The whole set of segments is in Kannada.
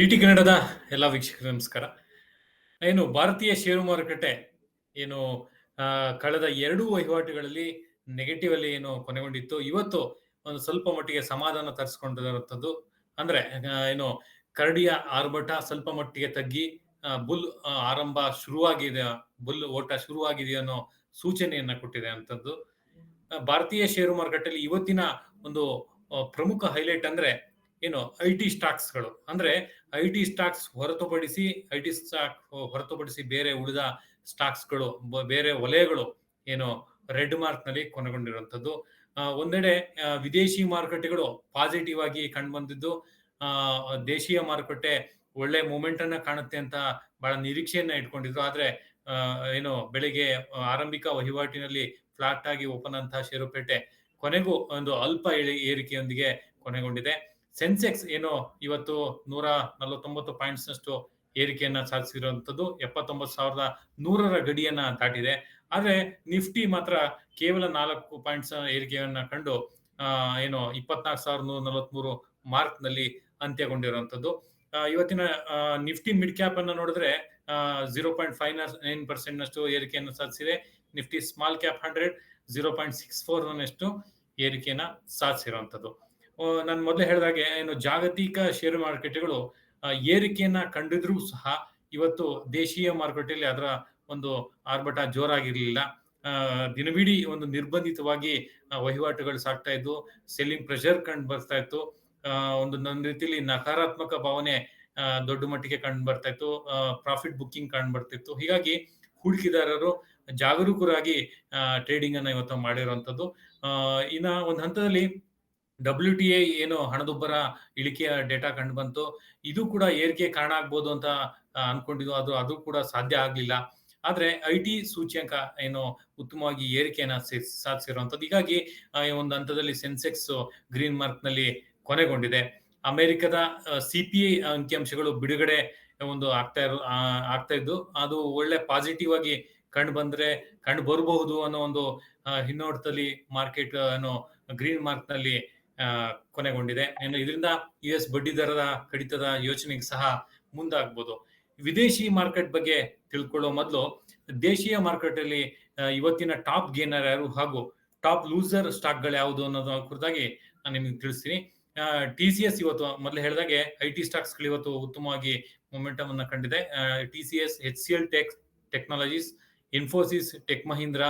ಇಟಿ ಕನ್ನಡದ ಎಲ್ಲ ವೀಕ್ಷಕರಿಗೆ ನಮಸ್ಕಾರ. ಏನು, ಭಾರತೀಯ ಷೇರು ಮಾರುಕಟ್ಟೆ ಏನು ಕಳೆದ ಎರಡು ವಹಿವಾಟುಗಳಲ್ಲಿ ನೆಗೆಟಿವ್ ಅಲ್ಲಿ ಏನು ಕೊನೆಗೊಂಡಿತ್ತು. ಇವತ್ತು ಒಂದು ಸ್ವಲ್ಪ ಮಟ್ಟಿಗೆ ಸಮಾಧಾನ ತರಿಸ್ಕೊಂಡಿರುವಂಥದ್ದು. ಅಂದ್ರೆ ಏನು, ಕರಡಿಯ ಆರ್ಭಟ ಸ್ವಲ್ಪ ಮಟ್ಟಿಗೆ ತಗ್ಗಿ ಬುಲ್ ಆರಂಭ ಶುರುವಾಗಿದೆ, ಬುಲ್ ಓಟ ಶುರುವಾಗಿದೆ ಅನ್ನೋ ಸೂಚನೆಯನ್ನ ಕೊಟ್ಟಿದೆ ಅಂತದ್ದು ಭಾರತೀಯ ಷೇರು ಮಾರುಕಟ್ಟೆಯಲ್ಲಿ ಇವತ್ತಿನ ಒಂದು ಪ್ರಮುಖ ಹೈಲೈಟ್ ಅಂದ್ರೆ ಏನು ಐ ಟಿ ಸ್ಟಾಕ್ಸ್ಗಳು ಅಂದ್ರೆ ಐ ಟಿ ಸ್ಟಾಕ್ಸ್ ಹೊರತುಪಡಿಸಿ ಐ ಟಿ ಸ್ಟಾಕ್ ಹೊರತುಪಡಿಸಿ ಬೇರೆ ಉಳಿದ ಸ್ಟಾಕ್ಸ್ಗಳು ಬೇರೆ ವಲಯಗಳು ಏನು ರೆಡ್ ಮಾರ್ಕ್ನಲ್ಲಿ ಕೊನೆಗೊಂಡಿರುವಂತದ್ದು ಒಂದೆಡೆ ವಿದೇಶಿ ಮಾರುಕಟ್ಟೆಗಳು ಪಾಸಿಟಿವ್ ಆಗಿ ಕಂಡುಬಂದಿದ್ದು. ದೇಶೀಯ ಮಾರುಕಟ್ಟೆ ಒಳ್ಳೆ ಮೂಮೆಂಟ್ ಅನ್ನ ಕಾಣುತ್ತೆ ಅಂತ ಬಹಳ ನಿರೀಕ್ಷೆಯನ್ನ ಇಟ್ಕೊಂಡಿದ್ರು. ಆದ್ರೆ ಏನು ಬೆಳಿಗ್ಗೆ ಆರಂಭಿಕ ವಹಿವಾಟಿನಲ್ಲಿ ಫ್ಲಾಟ್ ಆಗಿ ಓಪನ್ ಅಂತ ಷೇರುಪೇಟೆ ಕೊನೆಗೂ ಒಂದು ಅಲ್ಪ ಏರಿಕೆಯೊಂದಿಗೆ ಕೊನೆಗೊಂಡಿದೆ. ಸೆನ್ಸೆಕ್ಸ್ ಏನು ಇವತ್ತು ನೂರ ನಲವತ್ತೊಂಬತ್ತು ಪಾಯಿಂಟ್ಸ್ ನಷ್ಟು ಏರಿಕೆಯನ್ನ ಸಾಧಿಸಿರುವಂತದ್ದು ಎಪ್ಪತ್ತೊಂಬತ್ತು ಸಾವಿರದ ನೂರರ ಗಡಿಯನ್ನ ದಾಟಿದೆ. ಆದ್ರೆ ನಿಫ್ಟಿ ಮಾತ್ರ ಕೇವಲ ನಾಲ್ಕು ಪಾಯಿಂಟ್ಸ್ ಏರಿಕೆಯನ್ನ ಕಂಡು ಏನು ಇಪ್ಪತ್ನಾಲ್ಕು ಸಾವಿರದ ನೂರ ನಲವತ್ಮೂರು ಮಾರ್ಕ್ನಲ್ಲಿ ಅಂತ್ಯಗೊಂಡಿರುವಂತದ್ದು ಇವತ್ತಿನ ನಿಫ್ಟಿ ಮಿಡ್ ಕ್ಯಾಪ್ ಅನ್ನ ನೋಡಿದ್ರೆ zero point five nine percent ನಷ್ಟು ಏರಿಕೆಯನ್ನು ಸಾಧಿಸಿದೆ. Nifty small cap hundred zero point six four ನಷ್ಟು ಏರಿಕೆಯನ್ನ ಸಾಧಿಸಿರುವಂತದ್ದು ನಾನು ಮೊದಲೇ ಹೇಳಿದಾಗೆ, ಏನು ಜಾಗತಿಕ ಷೇರು ಮಾರುಕಟ್ಟೆಗಳು ಏರಿಕೆಯನ್ನ ಕಂಡಿದ್ರೂ ಸಹ ಇವತ್ತು ದೇಶೀಯ ಮಾರುಕಟ್ಟೆಯಲ್ಲಿ ಅದರ ಒಂದು ಆರ್ಭಟ ಜೋರಾಗಿರಲಿಲ್ಲ. ದಿನವಿಡೀ ಒಂದು ನಿರ್ಬಂಧಿತವಾಗಿ ವಹಿವಾಟುಗಳು ಸಾಗ್ತಾ ಇದ್ದು ಸೆಲ್ಲಿಂಗ್ ಪ್ರೆಷರ್ ಕಂಡು ಬರ್ತಾ ಇತ್ತು. ಒಂದು ನನ್ನ ರೀತಿಯಲ್ಲಿ ನಕಾರಾತ್ಮಕ ಭಾವನೆ ದೊಡ್ಡ ಮಟ್ಟಿಗೆ ಕಂಡು ಬರ್ತಾ ಇತ್ತು. ಪ್ರಾಫಿಟ್ ಬುಕ್ಕಿಂಗ್ ಕಂಡು ಬರ್ತಿತ್ತು ಹೀಗಾಗಿ ಹೂಡಿಕೆದಾರರು ಜಾಗರೂಕರಾಗಿ ಟ್ರೇಡಿಂಗ್ ಅನ್ನ ಇವತ್ತು ಮಾಡಿರುವಂತದ್ದು ಇನ್ನ ಒಂದು ಹಂತದಲ್ಲಿ ಡಬ್ಲ್ಯೂ ಟಿ ಎ ಏನು ಹಣದುಬ್ಬರ ಇಳಿಕೆಯ ಡೇಟಾ ಕಂಡು ಬಂತು. ಇದು ಕೂಡ ಏರಿಕೆ ಕಾರಣ ಆಗ್ಬೋದು ಅಂತ ಅನ್ಕೊಂಡಿದ್ದು. ಅದು ಅದು ಕೂಡ ಸಾಧ್ಯ ಆಗಲಿಲ್ಲ. ಆದ್ರೆ ಐ ಟಿ ಸೂಚ್ಯಂಕ ಏನು ಉತ್ತಮವಾಗಿ ಏರಿಕೆಯನ್ನ ಸೇ- ಸಾಧಿಸಿರುವಂತದ್ದು ಹೀಗಾಗಿ ಒಂದು ಹಂತದಲ್ಲಿ ಸೆನ್ಸೆಕ್ಸ್ ಗ್ರೀನ್ ಮಾರ್ಕ್ನಲ್ಲಿ ಕೊನೆಗೊಂಡಿದೆ. ಅಮೆರಿಕದ ಸಿಪಿಐ ಅಂಕಿಅಂಶಗಳು ಬಿಡುಗಡೆ ಒಂದು ಆಗ್ತಾ ಇರೋ ಆಗ್ತಾ ಇದ್ದು ಅದು ಒಳ್ಳೆ ಪಾಸಿಟಿವ್ ಆಗಿ ಕಂಡು ಬಂದರೆ ಕಂಡು ಬರಬಹುದು ಅನ್ನೋ ಒಂದು ಹಿನ್ನೋಟದಲ್ಲಿ ಮಾರ್ಕೆಟ್ ಏನು ಗ್ರೀನ್ ಮಾರ್ಕ್ನಲ್ಲಿ ಆ, ಕೊನೆಗೊಂಡಿದೆ. ಇದರಿಂದ ಯು ಎಸ್ ಬಡ್ಡಿ ದರದ ಕಡಿತದ ಯೋಚನೆಗೆ ಸಹ ಮುಂದಾಗ್ಬೋದು. ವಿದೇಶಿ ಮಾರ್ಕೆಟ್ ಬಗ್ಗೆ ತಿಳ್ಕೊಳ್ಳೋ ಮೊದಲು ದೇಶೀಯ ಮಾರ್ಕೆಟ್ ಅಲ್ಲಿ ಇವತ್ತಿನ ಟಾಪ್ ಗೇನರ್ ಯಾರು ಹಾಗೂ ಟಾಪ್ ಲೂಸರ್ ಸ್ಟಾಕ್ಗಳು ಯಾವುದು ಅನ್ನೋದ್ರ ಕುರಿತಾಗಿ ನಾನು ನಿಮಗೆ ತಿಳಿಸ್ತೀನಿ. ಟಿ ಸಿ ಎಸ್ ಇವತ್ತು ಮೊದಲು ಹೇಳಿದಾಗೆ ಐ ಟಿ ಸ್ಟಾಕ್ಸ್ಗಳು ಇವತ್ತು ಉತ್ತಮವಾಗಿ ಮೊಮೆಂಟಮ್ ಅನ್ನ ಕಂಡಿದೆ. T C S H C L tech technologies Infosys tech Mahindra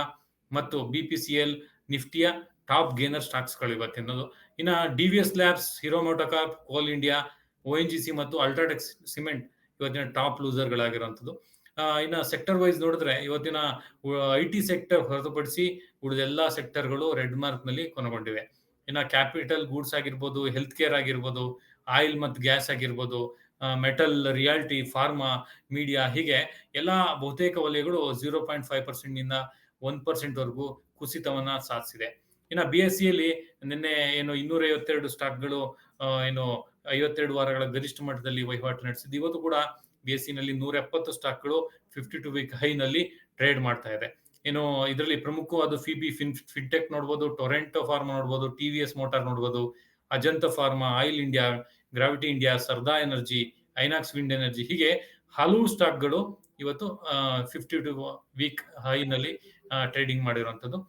ಮತ್ತು ಬಿ ಪಿ ಸಿ ಎಲ್ ನಿಫ್ಟಿಯ ಟಾಪ್ ಗೇನರ್ ಸ್ಟಾಕ್ಸ್ಗಳು ಇವತ್ತಿನದು ಇನ್ನ D V S labs Hero MotoCorp Coal India O N G C ಮತ್ತು ಅಲ್ಟ್ರಾಟೆಕ್ಸ್ ಸಿಮೆಂಟ್ ಇವತ್ತಿನ ಟಾಪ್ ಲೂಸರ್ಗಳಾಗಿರುವಂಥದ್ದು ಇನ್ನು ಸೆಕ್ಟರ್ ವೈಸ್ ನೋಡಿದ್ರೆ ಇವತ್ತಿನ ಐ ಟಿ ಸೆಕ್ಟರ್ ಹೊರತುಪಡಿಸಿ ಉಳಿದ ಎಲ್ಲಾ ಸೆಕ್ಟರ್ಗಳು ರೆಡ್ ಮಾರ್ಕ್ನಲ್ಲಿ ಕೊನೆಗೊಂಡಿವೆ. ಇನ್ನು ಕ್ಯಾಪಿಟಲ್ ಗೂಡ್ಸ್ ಆಗಿರ್ಬೋದು ಹೆಲ್ತ್ ಕೇರ್ ಆಗಿರ್ಬೋದು ಆಯಿಲ್ ಮತ್ತು ಗ್ಯಾಸ್ ಆಗಿರ್ಬೋದು ಮೆಟಲ್ ರಿಯಾಲಿಟಿ ಫಾರ್ಮಾ ಮೀಡಿಯಾ ಹೀಗೆ ಎಲ್ಲ ಬಹುತೇಕ ವಲಯಗಳು ಜೀರೋ ಪಾಯಿಂಟ್ ಫೈವ್ ಪರ್ಸೆಂಟ್ನಿಂದ ಒನ್ ಪರ್ಸೆಂಟ್ವರೆಗೂ ಕುಸಿತವನ್ನ ಸಾಧಿಸಿದೆ. ಇನ್ನ ಬಿ ಎಸ್ ಸಿಯಲ್ಲಿ ನಿನ್ನೆ ಏನು ಇನ್ನೂರ ಐವತ್ತೆರಡು ಸ್ಟಾಕ್ಗಳು ಏನು ಐವತ್ತೆರಡು ವಾರಗಳ ಗರಿಷ್ಠ ಮಟ್ಟದಲ್ಲಿ ವಹಿವಾಟು ನಡೆಸಿದ್ದು. ಇವತ್ತು ಕೂಡ ಬಿ ಎಸ್ನಲ್ಲಿ ನೂರ ಎಪ್ಪತ್ತು ಸ್ಟಾಕ್ಗಳು ಫಿಫ್ಟಿ ಟು ವೀಕ್ ಹೈ ನಲ್ಲಿ ಟ್ರೇಡ್ ಮಾಡ್ತಾ ಇದೆ. ಏನು ಇದರಲ್ಲಿ ಪ್ರಮುಖವಾದ ಫಿಬಿ ಫಿನ್ ಫಿನ್ಟೆಕ್ ನೋಡ್ಬೋದು ಟೊರೆಂಟೊ ಫಾರ್ಮಾ ನೋಡ್ಬೋದು ಟಿ ವಿ ಎಸ್ ಮೋಟಾರ್ ನೋಡ್ಬೋದು Ajanta pharma oil India gravity India Sarda energy Inox wind energy ಹೀಗೆ ಹಲವು ಸ್ಟಾಕ್ಗಳು ಇವತ್ತು ಫಿಫ್ಟಿ ಟು ವೀಕ್ ಹೈನಲ್ಲಿ ಟ್ರೇಡಿಂಗ್ ಮಾಡಿರುವಂತದ್ದು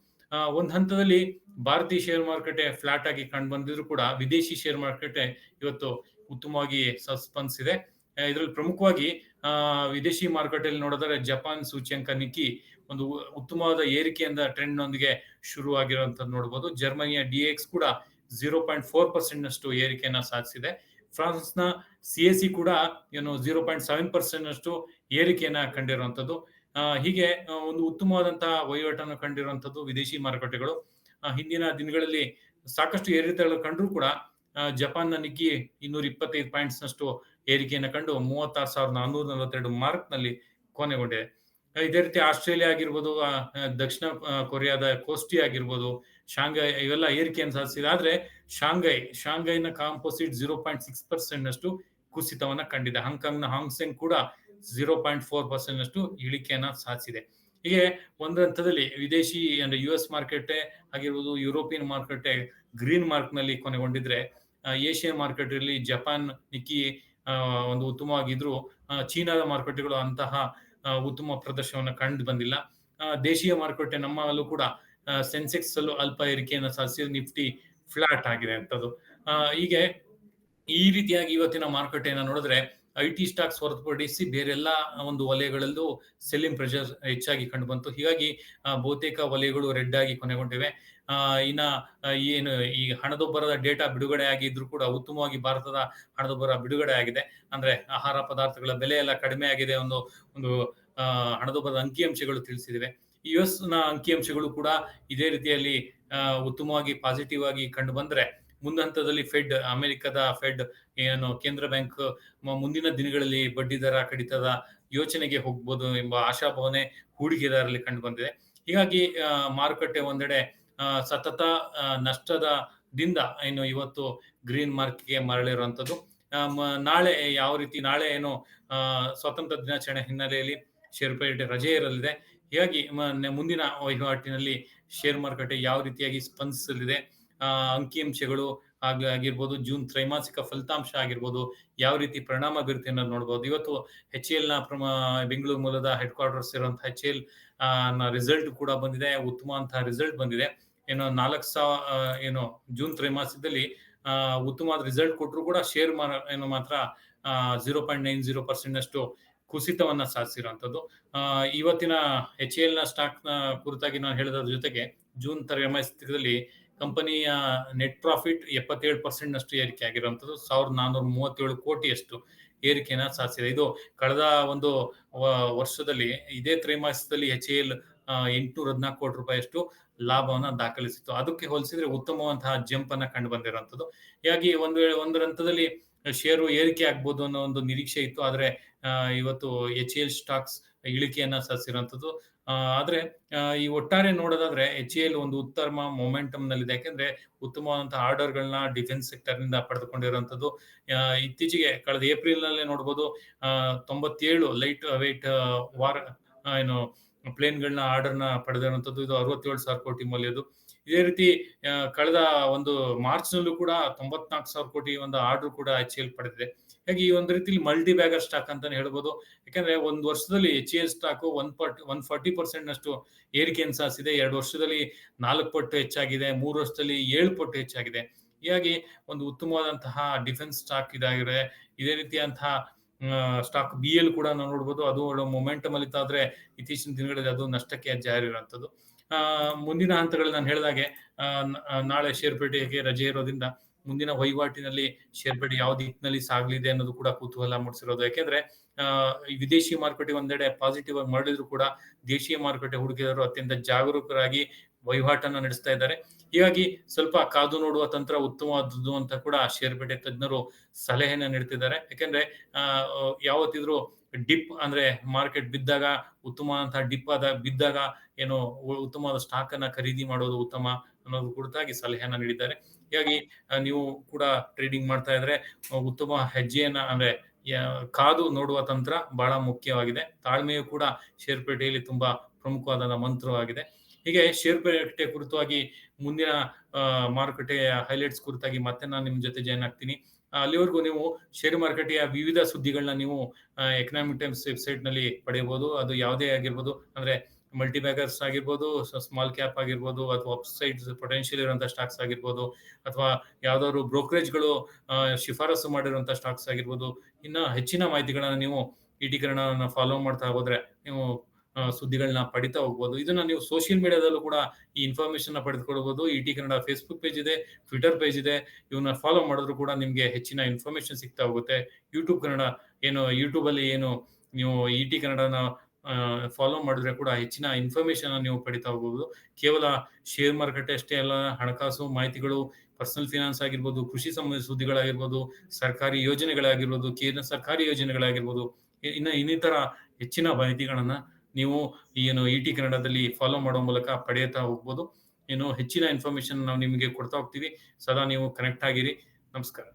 ಒಂದು ಹಂತದಲ್ಲಿ ಭಾರತೀಯ ಶೇರ್ ಮಾರುಕಟ್ಟೆ ಫ್ಲಾಟ್ ಆಗಿ ಕಂಡು ಬಂದಿದ್ರು ಕೂಡ ವಿದೇಶಿ ಶೇರ್ ಮಾರುಕಟ್ಟೆ ಇವತ್ತು ಉತ್ತಮವಾಗಿ ಸಸ್ಪೆನ್ಸ್ ಇದೆ. ಇದರಲ್ಲಿ ಪ್ರಮುಖವಾಗಿ ವಿದೇಶಿ ಮಾರುಕಟ್ಟೆಯಲ್ಲಿ ನೋಡಿದ್ರೆ ಜಪಾನ್ ಸೂಚ್ಯಂಕ ನಿಕ್ಕಿ ಒಂದು ಉತ್ತಮವಾದ ಏರಿಕೆಯಿಂದ ಟ್ರೆಂಡ್ ನೊಂದಿಗೆ ಶುರು ಆಗಿರುವಂತದ್ದು ನೋಡಬಹುದು ಜರ್ಮನಿಯ ಡಿ ಎಕ್ಸ್ ಕೂಡ ಜೀರೋ ಪಾಯಿಂಟ್ ಫೋರ್ ಪರ್ಸೆಂಟ್ ನಷ್ಟು ಏರಿಕೆಯನ್ನ ಸಾಧಿಸಿದೆ. ಫ್ರಾನ್ಸ್ನ ಸಿ ಎಸ್ ಸಿ ಕೂಡ ಏನು ಜೀರೋ ಪಾಯಿಂಟ್ ಸೆವೆನ್ ಪರ್ಸೆಂಟ್ ನಷ್ಟು ಏರಿಕೆಯನ್ನ ಕಂಡಿರುವಂತದ್ದು ಹೀಗೆ ಒಂದು ಉತ್ತಮವಾದಂತಹ ವಹಿವಾಟನ್ನು ಕಂಡಿರುವಂತದ್ದು ವಿದೇಶಿ ಮಾರುಕಟ್ಟೆಗಳು. ಹಿಂದಿನ ದಿನಗಳಲ್ಲಿ ಸಾಕಷ್ಟು ಏರಿಕೆಗಳು ಕಂಡರೂ ಕೂಡ ಜಪಾನ್ನ ನಿಕ್ಕಿ ಇನ್ನೂರ ಇಪ್ಪತ್ತೈದು ಪಾಯಿಂಟ್ಸ್ ನಷ್ಟು ಏರಿಕೆಯನ್ನು ಕಂಡು ಮೂವತ್ತಾರು ಸಾವಿರದ ನಾನ್ನೂರ ನಲವತ್ತೆರಡು ಮಾರ್ಕ್ನಲ್ಲಿ ಕೊನೆಗೊಂಡಿದೆ ಇದೇ ರೀತಿ ಆಸ್ಟ್ರೇಲಿಯಾ ಆಗಿರ್ಬೋದು ದಕ್ಷಿಣ ಕೊರಿಯಾದ ಕೋಸ್ಟಿ ಆಗಿರ್ಬೋದು, ಶಾಂಘೈ ಇವೆಲ್ಲ ಏರಿಕೆಯನ್ನು ಸಾಧಿಸಿದೆ. ಆದ್ರೆ Shanghai, ಶಾಂಘೈನ composite zero point six percent ನಷ್ಟು ಕುಸಿತವನ್ನ ಕಂಡಿದೆ. ಹಾಂಗ್ಕಾಂಗ್ನ ಹಾಂಗ್ಸೆಂಗ್ ಕೂಡ ಜೀರೋ ಪಾಯಿಂಟ್ ಫೋರ್ ಪರ್ಸೆಂಟ್ ಇಳಿಕೆಯನ್ನು ಇಳಿಕೆಯನ್ನ ಸಾಧಿಸಿದೆ. ಹೀಗೆ ಒಂದು ಹಂತದಲ್ಲಿ ವಿದೇಶಿ ಅಂದ್ರೆ ಯು ಎಸ್ ಮಾರ್ಕೆಟ್ ಆಗಿರ್ಬೋದು ಯುರೋಪಿಯನ್ ಮಾರ್ಕೆಟ್ ಗ್ರೀನ್ ಮಾರ್ಕ್ನಲ್ಲಿ ಕೊನೆಗೊಂಡಿದ್ರೆ ಏಷ್ಯನ್ ಮಾರ್ಕೆಟ್ ಅಲ್ಲಿ ಜಪಾನ್ ನಿಕ್ಕಿ ಒಂದು ಉತ್ತಮವಾಗಿದ್ರು ಚೀನಾದ ಮಾರುಕಟ್ಟೆಗಳು ಅಂತಹ ಉತ್ತಮ ಪ್ರದರ್ಶನವನ್ನು ಕಂಡು ಬಂದಿಲ್ಲ. ದೇಶೀಯ ಮಾರುಕಟ್ಟೆ ನಮ್ಮಲ್ಲೂ ಕೂಡ ಸೆನ್ಸೆಕ್ಸ್ ಅಲ್ಲೂ ಅಲ್ಪ ಏರಿಕೆಯನ್ನು ಸಾಧಿಸಿ ನಿಫ್ಟಿ ಫ್ಲಾಟ್ ಆಗಿದೆ ಅಂತದ್ದು. ಹೀಗೆ ಈ ರೀತಿಯಾಗಿ ಇವತ್ತಿನ ಮಾರುಕಟ್ಟೆಯನ್ನು ನೋಡಿದ್ರೆ ಐ ಟಿ ಸ್ಟಾಕ್ಸ್ ಹೊರತುಪಡಿಸಿ ಬೇರೆಲ್ಲ ಒಂದು ವಲಯಗಳಲ್ಲೂ ಸೆಲ್ಲಿಂಗ್ ಪ್ರೆಷರ್ ಹೆಚ್ಚಾಗಿ ಕಂಡು ಬಂತು. ಹೀಗಾಗಿ ಬಹುತೇಕ ವಲಯಗಳು ರೆಡ್ ಆಗಿ ಕೊನೆಗೊಂಡಿವೆ. ಇನ್ನ ಏನು, ಈ ಹಣದುಬ್ಬರದ ಡೇಟಾ ಬಿಡುಗಡೆ ಆಗಿದ್ರು ಕೂಡ ಉತ್ತಮವಾಗಿ ಭಾರತದ ಹಣದುಬ್ಬರ ಬಿಡುಗಡೆ ಆಗಿದೆ. ಅಂದ್ರೆ ಆಹಾರ ಪದಾರ್ಥಗಳ ಬೆಲೆ ಎಲ್ಲ ಕಡಿಮೆ ಆಗಿದೆ ಒಂದು ಒಂದು ಹಣದುಬ್ಬರದ ಅಂಕಿಅಂಶಗಳು ತಿಳಿಸಿದಿವೆ. ಯು ಎಸ್ನ ಅಂಕಿಅಂಶಗಳು ಕೂಡ ಇದೇ ರೀತಿಯಲ್ಲಿ ಉತ್ತಮವಾಗಿ ಪಾಸಿಟಿವ್ ಆಗಿ ಕಂಡು ಬಂದ್ರೆ ಮುಂದಿನ ಹಂತದಲ್ಲಿ ಫೆಡ್ ಅಮೆರಿಕದ ಫೆಡ್ ಏನು, ಕೇಂದ್ರ ಬ್ಯಾಂಕ್ ಮುಂದಿನ ದಿನಗಳಲ್ಲಿ ಬಡ್ಡಿ ದರ ಕಡಿತದ ಯೋಚನೆಗೆ ಹೋಗ್ಬೋದು ಎಂಬ ಆಶಾಭಾವನೆ ಹೂಡಿಕೆದಾರರಲ್ಲಿ ಕಂಡು ಬಂದಿದೆ. ಹೀಗಾಗಿ ಮಾರುಕಟ್ಟೆ ಒಂದೆಡೆ ಸತತ ನಷ್ಟದ ದಿಂದ ಏನು ಇವತ್ತು ಗ್ರೀನ್ ಮಾರ್ಕ್ಗೆ ಮರಳಿರುವಂಥದ್ದು. ನಾಳೆ, ಯಾವ ರೀತಿ, ನಾಳೆ ಏನು ಸ್ವಾತಂತ್ರ್ಯ ದಿನಾಚರಣೆ ಹಿನ್ನೆಲೆಯಲ್ಲಿ ಷೇರುಪೇಟೆ ರಜೆ ಇರಲಿದೆ. ಹೀಗಾಗಿ ಮುಂದಿನ ವಹಿವಾಟಿನಲ್ಲಿ ಶೇರ್ ಮಾರುಕಟ್ಟೆ ಯಾವ ರೀತಿಯಾಗಿ ಸ್ಪಂದಿಸಲಿದೆ ಅಂಕಿಅಂಶಗಳು ಆಗ, ಆಗಿರ್ಬೋದು, ಜೂನ್ ತ್ರೈಮಾಸಿಕ ಫಲಿತಾಂಶ ಆಗಿರ್ಬೋದು, ಯಾವ ರೀತಿ ಪರಿಣಾಮ ಬೀರುತ್ತೆ ಅನ್ನೋದು ನೋಡ್ಬೋದು. ಇವತ್ತು ಎಚ್ ಎಲ್ನ ಬೆಂಗಳೂರು ಮೂಲದ ಹೆಡ್ ಕ್ವಾರ್ಟರ್ಸ್ ಇರುವಂತಹ ಎಚ್ ಎಲ್ನ ರಿಸಲ್ಟ್ ಕೂಡ ಬಂದಿದೆ. ಉತ್ತಮ ಅಂತ ರಿಸಲ್ಟ್ ಬಂದಿದೆ. ಏನು ನಾಲ್ಕು ಸಾವಿರ ಏನು ಜೂನ್ ತ್ರೈಮಾಸಿಕದಲ್ಲಿ ಉತ್ತಮವಾದ ರಿಸಲ್ಟ್ ಕೊಟ್ಟರು ಕೂಡ ಶೇರ್ ಮಾರ, ಏನು ಮಾತ್ರ zero point nine zero percent ಅಷ್ಟು ಕುಸಿತವನ್ನ ಸಾಧಿಸಿರುವಂತದ್ದು ಇವತ್ತಿನ ಎಚ್ ಎಲ್ನ ಸ್ಟಾಕ್ನ ಕುರಿತಾಗಿ ನಾನು ಹೇಳಿದ್ರ ಜೊತೆಗೆ ಜೂನ್ ತ್ರೈಮಾಸಿಕದಲ್ಲಿ ಕಂಪನಿಯ ನೆಟ್ ಪ್ರಾಫಿಟ್ ಎಪ್ಪತ್ತೇಳು ಪರ್ಸೆಂಟ್ ನಷ್ಟು ಏರಿಕೆ ಆಗಿರುವಂಥದ್ದು. ಸಾವಿರದ ನಾನ್ನೂರ ಮೂವತ್ತೇಳು ಕೋಟಿಯಷ್ಟು ಏರಿಕೆನ ಸಾಧಿಸಿದೆ. ಇದು ಕಳೆದ ಒಂದು ವರ್ಷದಲ್ಲಿ ಇದೇ ತ್ರೈಮಾಸಿಕದಲ್ಲಿ ಎಚ್ ಎಲ್ ಎಂಟುನೂರ ಹದಿನಾಲ್ಕು ಕೋಟಿ ರೂಪಾಯಿಯಷ್ಟು ಲಾಭವನ್ನು ದಾಖಲಿಸಿತ್ತು. ಅದಕ್ಕೆ ಹೋಲಿಸಿದ್ರೆ ಉತ್ತಮವಂತಹ ಜಂಪ್ ಅನ್ನ ಕಂಡು ಬಂದಿರುವಂತದ್ದು ಹೀಗಾಗಿ ಒಂದು ವೇಳೆ ಒಂದು ಹಂತದಲ್ಲಿ ಶೇರು ಏರಿಕೆ ಆಗ್ಬೋದು ಅನ್ನೋ ಒಂದು ನಿರೀಕ್ಷೆ ಇತ್ತು. ಆದರೆ ಇವತ್ತು ಎಚ್ ಎಲ್ ಸ್ಟಾಕ್ಸ್ ಇಳಿಕೆಯನ್ನ ಸಾಧಿಸಿರುವಂತದ್ದು ಆ, ಆದ್ರೆ ಈ ಒಟ್ಟಾರೆ ನೋಡೋದಾದ್ರೆ ಎಚ್ ಎಲ್ ಒಂದು ಉತ್ತಮ ಮೊಮೆಂಟಮ್ ನಲ್ಲಿದೆ. ಯಾಕೆಂದ್ರೆ ಉತ್ತಮವಾದಂತಹ ಆರ್ಡರ್ ಗಳನ್ನ ಡಿಫೆನ್ಸ್ ಸೆಕ್ಟರ್ನಿಂದ ಪಡೆದುಕೊಂಡಿರುವಂತದ್ದು ಇತ್ತೀಚೆಗೆ ಕಳೆದ ಏಪ್ರಿಲ್ ನಲ್ಲೇ ನೋಡಬಹುದು ತೊಂಬತ್ತೇಳು ಲೈಟ್ ವೇಟ್ ವಾರ್ ಏನು ಪ್ಲೇನ್ಗಳನ್ನ ಆರ್ಡರ್ನ ಪಡೆದಿರುವಂತದ್ದು ಇದು ಅರವತ್ತೇಳು ಸಾವಿರ ಕೋಟಿ ಮೌಲ್ಯದು ಇದೇ ರೀತಿ ಕಳೆದ ಒಂದು ಮಾರ್ಚ್ ನಲ್ಲೂ ಕೂಡ ತೊಂಬತ್ನಾಲ್ಕು ಸಾವಿರ ಕೋಟಿ ಒಂದು ಆರ್ಡರ್ ಕೂಡ ಎಚ್ ಎಲ್ ಪಡೆದಿದೆ. ಹಾಗೆ ಈ ಒಂದು ರೀತಿಲಿ ಮಲ್ಟಿ ಬ್ಯಾಗರ್ ಸ್ಟಾಕ್ ಅಂತಾನೆ ಹೇಳ್ಬೋದು. ಯಾಕಂದ್ರೆ ಒಂದು ವರ್ಷದಲ್ಲಿ ಎಚ್ ಎಲ್ ಸ್ಟಾಕ್ ಒನ್ ಪಟ್ ಒನ್ ಫಾರ್ಟಿ ಪರ್ಸೆಂಟ್ ನಷ್ಟು ಏರಿಕೆಯನ್ನು ಸಾಧಿಸಿದೆ ಎರಡು ವರ್ಷದಲ್ಲಿ ನಾಲ್ಕು ಪಟ್ಟು ಹೆಚ್ಚಾಗಿದೆ. ಮೂರು ವರ್ಷದಲ್ಲಿ ಏಳು ಪಟ್ಟು ಹೆಚ್ಚಾಗಿದೆ. ಹೀಗಾಗಿ ಒಂದು ಉತ್ತಮವಾದಂತಹ ಡಿಫೆನ್ಸ್ ಸ್ಟಾಕ್ ಇದಾಗಿದೆ ಇದೇ ರೀತಿಯಂತಹ ಸ್ಟಾಕ್ ಬಿ ಎಲ್ ಕೂಡ ನಾವು ನೋಡ್ಬೋದು. ಅದು ಮೊಮೆಂಟಮ್ ಅಲ್ಲಿ ತಾದ್ರೆ ಇತ್ತೀಚಿನ ದಿನಗಳಲ್ಲಿ ಅದು ನಷ್ಟಕ್ಕೆ ಜಾರಿರುವಂಥದ್ದು. ಮುಂದಿನ ಹಂತಗಳಲ್ಲಿ ನಾನು ಹೇಳಿದಾಗೆ ನಾಳೆ ಶೇರ್ಪೇಟೆಗೆ ರಜೆ ಇರೋದ್ರಿಂದ ಮುಂದಿನ ವಹಿವಾಟಿನಲ್ಲಿ ಶೇರ್ಪೇಟೆ ಯಾವ ದಿಕ್ಕಿನಲ್ಲಿ ಸಾಗಲಿದೆ ಅನ್ನೋದು ಕೂಡ ಕುತೂಹಲ ಮೂಡಿಸಿರೋದು. ಯಾಕೆಂದ್ರೆ ವಿದೇಶಿ ಮಾರುಕಟ್ಟೆ ಒಂದೆಡೆ ಪಾಸಿಟಿವ್ ಆಗಿ ಮಾಡಿದ್ರು ಕೂಡ ದೇಶೀಯ ಮಾರುಕಟ್ಟೆ ಹೂಡಿಕೆದಾರರು ಅತ್ಯಂತ ಜಾಗರೂಕರಾಗಿ ವಹಿವಾಟನ್ನ ನಡೆಸ್ತಾ ಇದ್ದಾರೆ. ಹೀಗಾಗಿ ಸ್ವಲ್ಪ ಕಾದು ನೋಡುವ ತಂತ್ರ ಉತ್ತಮವಾದದ್ದು ಅಂತ ಕೂಡ ಶೇರ್ಪೇಟೆ ತಜ್ಞರು ಸಲಹೆಯನ್ನ ನೀಡ್ತಿದ್ದಾರೆ. ಯಾಕೆಂದ್ರೆ ಯಾವತ್ತಿದ್ರು ಡಿಪ್ ಅಂದ್ರೆ ಮಾರ್ಕೆಟ್ ಬಿದ್ದಾಗ, ಉತ್ತಮವಾದಂತಹ ಡಿಪ್ ಆದ, ಬಿದ್ದಾಗ ಏನು ಉತ್ತಮವಾದ ಸ್ಟಾಕ್ ಅನ್ನ ಖರೀದಿ ಮಾಡೋದು ಉತ್ತಮ ಅನ್ನೋದು ಕುರಿತಾಗಿ ಸಲಹೆಯನ್ನ ನೀಡಿದ್ದಾರೆ. ಹೀಗಾಗಿ ನೀವು ಕೂಡ ಟ್ರೇಡಿಂಗ್ ಮಾಡ್ತಾ ಇದ್ರೆ ಉತ್ತಮ ಹೆಜ್ಜೆಯನ್ನ, ಅಂದ್ರೆ ಕಾದು ನೋಡುವ ತಂತ್ರ ಬಹಳ ಮುಖ್ಯವಾಗಿದೆ. ತಾಳ್ಮೆಯು ಕೂಡ ಶೇರ್ಪೇಟೆಯಲ್ಲಿ ತುಂಬಾ ಪ್ರಮುಖವಾದ ಮಂತ್ರವಾಗಿದೆ. ಹೀಗೆ ಷೇರುಪೇಟೆ ಕುರಿತಾಗಿ ಮುಂದಿನ ಮಾರುಕಟ್ಟೆಯ ಹೈಲೈಟ್ಸ್ ಕುರಿತಾಗಿ ಮತ್ತೆ ನಾನು ನಿಮ್ಮ ಜೊತೆ ಜಾಯ್ನ್ ಆಗ್ತೀನಿ. ಅಲ್ಲಿವರೆಗೂ ನೀವು ಷೇರು ಮಾರುಕಟ್ಟೆಯ ವಿವಿಧ ಸುದ್ದಿಗಳನ್ನ ನೀವು ಎಕನಾಮಿಕ್ ಟೈಮ್ಸ್ ವೆಬ್ಸೈಟ್ನಲ್ಲಿ ಪಡೆಯಬಹುದು. ಅದು ಯಾವುದೇ ಆಗಿರ್ಬೋದು, ಅಂದ್ರೆ ಮಲ್ಟಿ ಬ್ಯಾಗರ್ಸ್ ಆಗಿರ್ಬೋದು ಸ್ಮಾಲ್ ಕ್ಯಾಪ್ ಆಗಿರ್ಬೋದು, ಅಥವಾ ಅಪ್ಸೈಡ್ ಪೊಟೆನ್ಷಿಯಲ್ ಇರುವಂತಹ ಸ್ಟಾಕ್ಸ್ ಆಗಿರ್ಬೋದು, ಅಥವಾ ಯಾವ್ದಾದ್ರು ಬ್ರೋಕರೇಜ್ಗಳು ಶಿಫಾರಸು ಮಾಡಿರುವಂತಹ ಸ್ಟಾಕ್ಸ್ ಆಗಿರ್ಬೋದು, ಇನ್ನ ಹೆಚ್ಚಿನ ಮಾಹಿತಿಗಳನ್ನ ನೀವು ಕನ್ನಡನ ಫಾಲೋ ಮಾಡ್ತಾ ಹೋದ್ರೆ ನೀವು ಸುದ್ದಿಗಳನ್ನ ಪಡಿತಾ ಹೋಗ್ಬೋದು. ಇದನ್ನ ನೀವು ಸೋಷಿಯಲ್ ಮೀಡಿಯಾದಲ್ಲೂ ಕೂಡ ಈ ಇನ್ಫಾರ್ಮೇಶನ್ ಪಡೆದುಕೊಳ್ಬಹುದು ಇಟಿ ಕನ್ನಡ ಫೇಸ್ಬುಕ್ ಪೇಜ್ ಇದೆ ಟ್ವಿಟರ್ ಪೇಜ್ ಇದೆ ಇವನ್ನ ಫಾಲೋ ಮಾಡಿದ್ರು ಕೂಡ ನಿಮ್ಗೆ ಹೆಚ್ಚಿನ ಇನ್ಫಾರ್ಮೇಶನ್ ಸಿಗ್ತಾ ಹೋಗುತ್ತೆ. ಯೂಟ್ಯೂಬ್ ಕನ್ನಡ, ಏನು ಯೂಟ್ಯೂಬ್ ಅಲ್ಲಿ ಏನು ನೀವು ಇಟಿ ಕನ್ನಡನ ಫಾಲೋ ಮಾಡಿದ್ರೆ ಕೂಡ ಹೆಚ್ಚಿನ ಇನ್ಫಾರ್ಮೇಶನ್ ನೀವು ಪಡಿತಾ ಹೋಗ್ಬೋದು. ಕೇವಲ ಶೇರ್ ಮಾರುಕಟ್ಟೆ ಅಷ್ಟೇ ಅಲ್ಲ, ಹಣಕಾಸು ಮಾಹಿತಿಗಳು ಪರ್ಸನಲ್ ಫಿನಾನ್ಸ್ ಆಗಿರ್ಬೋದು, ಕೃಷಿ ಸಂಬಂಧಿತ ಸುದ್ದಿಗಳಾಗಿರ್ಬೋದು, ಸರ್ಕಾರಿ ಯೋಜನೆಗಳಾಗಿರ್ಬೋದು, ಕೇಂದ್ರ ಸರ್ಕಾರಿ ಯೋಜನೆಗಳಾಗಿರ್ಬೋದು ಇನ್ನು ಇನ್ನ ಇನ್ನಿತರ ಹೆಚ್ಚಿನ ಮಾಹಿತಿಗಳನ್ನ ನೀವು ಏನು ಇ ಟಿ ಕನ್ನಡದಲ್ಲಿ ಫಾಲೋ ಮಾಡೋ ಮೂಲಕ ಪಡೆಯುತ್ತಾ ಹೋಗ್ಬೋದು. ಏನು ಹೆಚ್ಚಿನ ಇನ್ಫಾರ್ಮೇಶನ್ ನಾವು ನಿಮಗೆ ಕೊಡ್ತಾ ಹೋಗ್ತೀವಿ. ಸದಾ ನೀವು ಕನೆಕ್ಟ್ ಆಗಿರಿ. ನಮಸ್ಕಾರ.